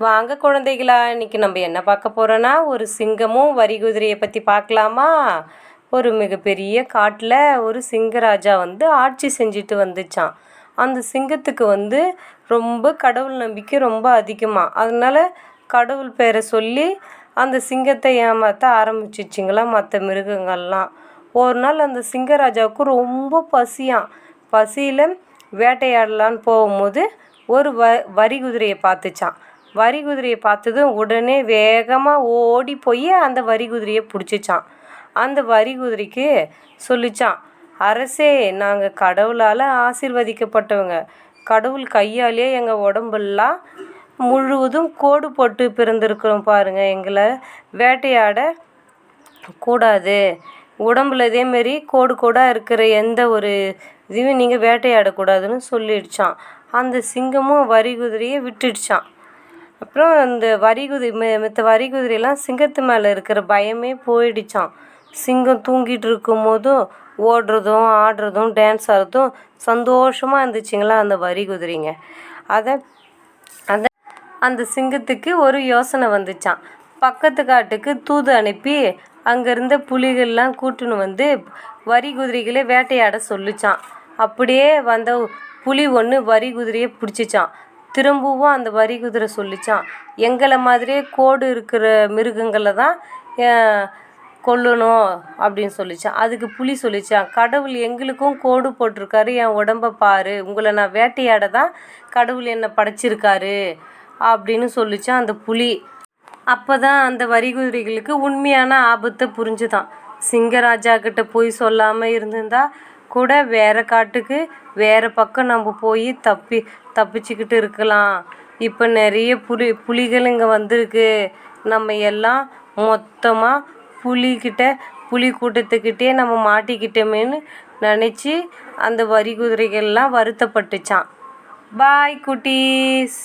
வாங்க குழந்தைகளா இன்னைக்கு நம்ம என்ன பார்க்க போகிறோன்னா ஒரு சிங்கமும் வரி குதிரையை பற்றி பார்க்கலாமா? ஒரு மிகப்பெரிய காட்டில் ஒரு சிங்கராஜா வந்து ஆட்சி செஞ்சுட்டு வந்துச்சான் அந்த சிங்கத்துக்கு வந்து ரொம்ப கடவுள் நம்பிக்கை ரொம்ப அதிகமாக அதனால கடவுள் பேரை சொல்லி அந்த சிங்கத்தை ஏமாற்ற ஆரம்பிச்சிச்சிங்களா மற்ற மிருகங்கள்லாம். ஒரு நாள் அந்த சிங்கராஜாவுக்கு ரொம்ப பசியான் பசியில் வேட்டையாடலான்னு போகும்போது ஒரு வ வரி குதிரையை பார்த்துச்சான் வரி குதிரையை பார்த்ததும் உடனே வேகமாக ஓடி போய் அந்த வரி குதிரையை பிடிச்சிச்சான் அந்த வரி குதிரைக்கு சொல்லிச்சான் அரசே நாங்கள் கடவுளால் ஆசிர்வதிக்கப்பட்டவங்க. கடவுள் கையாலேயே எங்கள் உடம்பெல்லாம் முழுவதும் கோடு போட்டு பிறந்திருக்கிறோம் பாருங்கள் எங்களை வேட்டையாட கூடாது. உடம்புல இதேமாரி கோடு கோடாக இருக்கிற எந்த ஒரு இதுவும் நீங்கள் வேட்டையாடக்கூடாதுன்னு சொல்லிடுச்சான் அந்த சிங்கமும் வரி குதிரையை விட்டுடுச்சான் அப்புறம் அந்த வரி குதிரை மி மித்த வரி குதிரையெல்லாம் சிங்கத்து மேலே இருக்கிற பயமே போயிடுச்சான் சிங்கம் தூங்கிட்டு இருக்கும் போதும் ஓடுறதும் ஆடுறதும் டான்ஸ் ஆடுறதும் சந்தோஷமாக இருந்துச்சுங்களா அந்த வரி குதிரைங்க அதை அந்த அந்த சிங்கத்துக்கு ஒரு யோசனை வந்துச்சான் பக்கத்து காட்டுக்கு தூது அனுப்பி அங்கேருந்த புலிகள்லாம் கூட்டுன்னு வந்து வரி குதிரைகளை வேட்டையாட சொல்லிச்சான் அப்படியே வந்த புலி ஒன்று வரி குதிரையை பிடிச்சிச்சான் திரும்பவும் அந்த வரி குதிரை சொல்லிச்சான். எங்களை மாதிரியே கோடு இருக்கிற மிருகங்களை தான் கொல்லணும் அப்படின்னு சொல்லிச்சான். அதுக்கு புலி சொல்லிச்சான். கடவுள் எங்களுக்கும் கோடு போட்டிருக்காரு. என் உடம்ப பாரு. உங்களை நான் வேட்டையாட தான் கடவுள் என்னை படைச்சிருக்காரு அப்படின்னு சொல்லிச்சான் அந்த புலி. அப்போ தான் அந்த வரி குதிரைகளுக்கு உண்மையான ஆபத்தை புரிஞ்சுதான். சிங்கராஜா கிட்ட போய் சொல்லாமல் இருந்திருந்தா கூட வேற காட்டுக்கு வேற பக்கம் நம்ம போய் தப்பி தப்பிச்சுக்கிட்டு இருக்கலாம். இப்போ நிறைய புலி புலிகள் இங்கே வந்திருக்கு. நம்ம எல்லாம் மொத்தமாக புலிக்கிட்ட புலி கூட்டத்துக்கிட்டே நம்ம மாட்டிக்கிட்டோமேன்னு நினச்சி அந்த வரி குதிரைகள்லாம் வருத்தப்பட்டுச்சான் பாய் குட்டீஸ்.